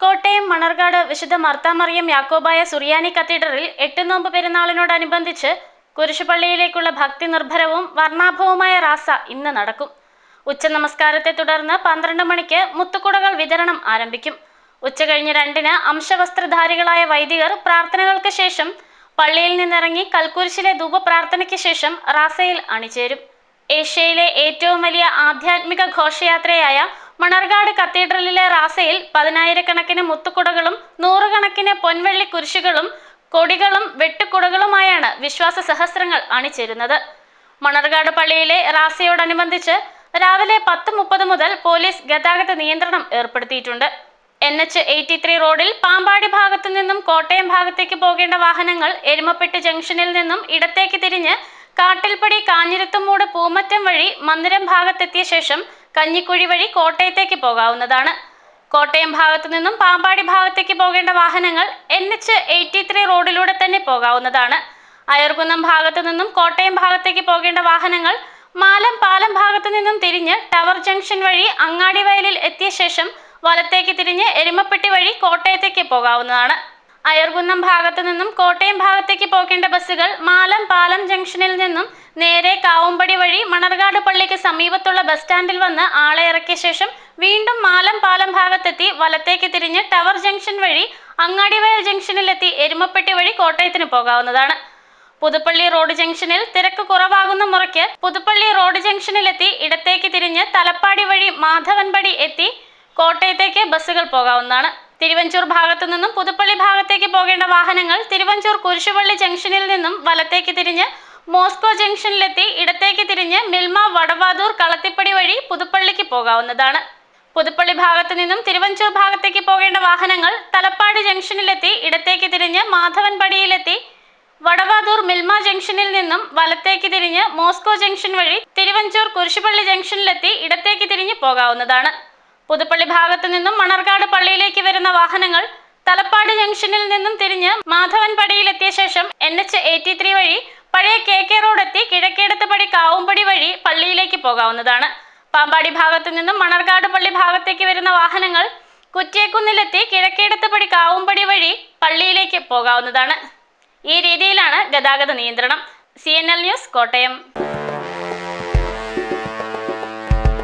കോട്ടയം മണർകാട് വിശുദ്ധ മർത്താമറിയം യാക്കോബായ സുറിയാനി കത്തീഡ്രലിൽ എട്ട് നോമ്പ് പെരുന്നാളിനോടനുബന്ധിച്ച് കുരിശുപള്ളിയിലേക്കുള്ള ഭക്തി നിർഭരവും വർണാഭവുമായ റാസ ഇന്ന് നടക്കും. ഉച്ച നമസ്കാരത്തെ തുടർന്ന് പന്ത്രണ്ട് മണിക്ക് മുത്തുക്കുടകൾ വിതരണം ആരംഭിക്കും. ഉച്ച കഴിഞ്ഞ് രണ്ടിന് അംശവസ്ത്രധാരികളായ വൈദികർ പ്രാർത്ഥനകൾക്ക് ശേഷം പള്ളിയിൽ നിന്നിറങ്ങി കൽക്കുരിശിലെ ധൂപപ്രാർത്ഥനയ്ക്ക് ശേഷം റാസയിൽ അണിചേരും. ഏഷ്യയിലെ ഏറ്റവും വലിയ ആധ്യാത്മിക ഘോഷയാത്രയായ മണർകാട് കത്തീഡ്രലിലെ റാസയിൽ പതിനായിരക്കണക്കിന് മുത്തുകുടകളും നൂറുകണക്കിന് പൊൻവെള്ളി കുരിശുകളും കൊടികളും വെട്ടുകുടകളുമായാണ് വിശ്വാസ സഹസ്രങ്ങൾ അണിചേരുന്നത്. മണർകാട് പള്ളിയിലെ റാസയോടനുബന്ധിച്ച് രാവിലെ പത്ത് മുപ്പത് മുതൽ പോലീസ് ഗതാഗത നിയന്ത്രണം ഏർപ്പെടുത്തിയിട്ടുണ്ട്. എൻ എച്ച് എയ്റ്റി ത്രീ റോഡിൽ പാമ്പാടി ഭാഗത്തു നിന്നും കോട്ടയം ഭാഗത്തേക്ക് പോകേണ്ട വാഹനങ്ങൾ എരുമപ്പെട്ട് ജംഗ്ഷനിൽ നിന്നും ഇടത്തേക്ക് തിരിഞ്ഞ് കാട്ടിൽപ്പടി കാഞ്ഞിരത്തുമൂട് പൂമറ്റം വഴി മന്ദിരം ഭാഗത്തെത്തിയ ശേഷം കഞ്ഞിക്കുഴി വഴി കോട്ടയത്തേക്ക് പോകാവുന്നതാണ്. കോട്ടയം ഭാഗത്തു നിന്നും പാമ്പാടി ഭാഗത്തേക്ക് പോകേണ്ട വാഹനങ്ങൾ എൻ എച്ച് എയ്റ്റി ത്രീ റോഡിലൂടെ തന്നെ പോകാവുന്നതാണ്. അയർകുന്നം ഭാഗത്തു നിന്നും കോട്ടയം ഭാഗത്തേക്ക് പോകേണ്ട വാഹനങ്ങൾ മാലം പാലം ഭാഗത്തു നിന്നും തിരിഞ്ഞ് ടവർ ജംഗ്ഷൻ വഴി അങ്ങാടി വയലിൽ എത്തിയ ശേഷം വലത്തേക്ക് തിരിഞ്ഞ് എരുമപ്പെട്ടി വഴി കോട്ടയത്തേക്ക് പോകാവുന്നതാണ്. അയർകുന്നം ഭാഗത്തു നിന്നും കോട്ടയം ഭാഗത്തേക്ക് പോകേണ്ട ബസ്സുകൾ മാലം പാലം ജംഗ്ഷനിൽ നിന്നും നേരെ കാവുമ്പടി വഴി മണർകാട് പള്ളിക്ക് സമീപത്തുള്ള ബസ് സ്റ്റാൻഡിൽ വന്ന് ആളെ ഇറക്കിയ ശേഷം വീണ്ടും മാലം പാലം ഭാഗത്തെത്തി വലത്തേക്ക് തിരിഞ്ഞ് ടവർ ജംഗ്ഷൻ വഴി അങ്ങാടിവയൽ ജംഗ്ഷനിലെത്തി എരുമപ്പെട്ടി വഴി കോട്ടയത്തിന് പോകാവുന്നതാണ്. പുതുപ്പള്ളി റോഡ് ജംഗ്ഷനിൽ തിരക്ക് കുറവാകുന്ന മുറയ്ക്ക് പുതുപ്പള്ളി റോഡ് ജംഗ്ഷനിലെത്തി ഇടത്തേക്ക് തിരിഞ്ഞ് തലപ്പാടി വഴി മാധവൻപടി എത്തി കോട്ടയത്തേക്ക് ബസ്സുകൾ പോകാവുന്നതാണ്. തിരുവഞ്ചൂർ ഭാഗത്തു നിന്നും പുതുപ്പള്ളി ഭാഗത്തേക്ക് പോകേണ്ട വാഹനങ്ങൾ തിരുവഞ്ചൂർ കുരിശുപള്ളി ജംഗ്ഷനിൽ നിന്നും വലത്തേക്ക് തിരിഞ്ഞ് മോസ്കോ ജംഗ്ഷനിലെത്തി ഇടത്തേക്ക് തിരിഞ്ഞ് മിൽമ വടവാതൂർ കളത്തിപ്പടി വഴി പുതുപ്പള്ളിക്ക് പോകാവുന്നതാണ്. പുതുപ്പള്ളി ഭാഗത്തു നിന്നും തിരുവഞ്ചൂർ ഭാഗത്തേക്ക് പോകേണ്ട വാഹനങ്ങൾ തലപ്പാടി ജംഗ്ഷനിലെത്തി ഇടത്തേക്ക് തിരിഞ്ഞ് മാധവൻപടിയിലെത്തി വടവാതൂർ മിൽമ ജംഗ്ഷനിൽ നിന്നും വലത്തേക്ക് തിരിഞ്ഞ് മോസ്കോ ജംഗ്ഷൻ വഴി തിരുവഞ്ചൂർ കുരിശുപള്ളി ജംഗ്ഷനിലെത്തി ഇടത്തേക്ക് തിരിഞ്ഞ് പോകാവുന്നതാണ്. പുതുപ്പള്ളി ഭാഗത്ത് നിന്നും മണർകാട് പള്ളിയിലേക്ക് വരുന്ന വാഹനങ്ങൾ തലപ്പാട് ജംഗ്ഷനിൽ നിന്നും തിരിഞ്ഞ് മാധവൻ പടിയിലെത്തിയ ശേഷം എൻ എച്ച് എയ്റ്റി ത്രീ വഴി പഴയ കെ കെ റോഡ് എത്തി കിഴക്കേടത്ത് പടി കാവുംപടി വഴി പള്ളിയിലേക്ക് പോകാവുന്നതാണ്. പാമ്പാടി ഭാഗത്തു നിന്നും മണർകാട് പള്ളി ഭാഗത്തേക്ക് വരുന്ന വാഹനങ്ങൾ കുറ്റിയക്കുന്നിലെത്തി കിഴക്കേടത്ത് പടി കാവുംപടി വഴി പള്ളിയിലേക്ക് പോകാവുന്നതാണ്. ഈ രീതിയിലാണ് ഗതാഗത നിയന്ത്രണം. C news Kottayam.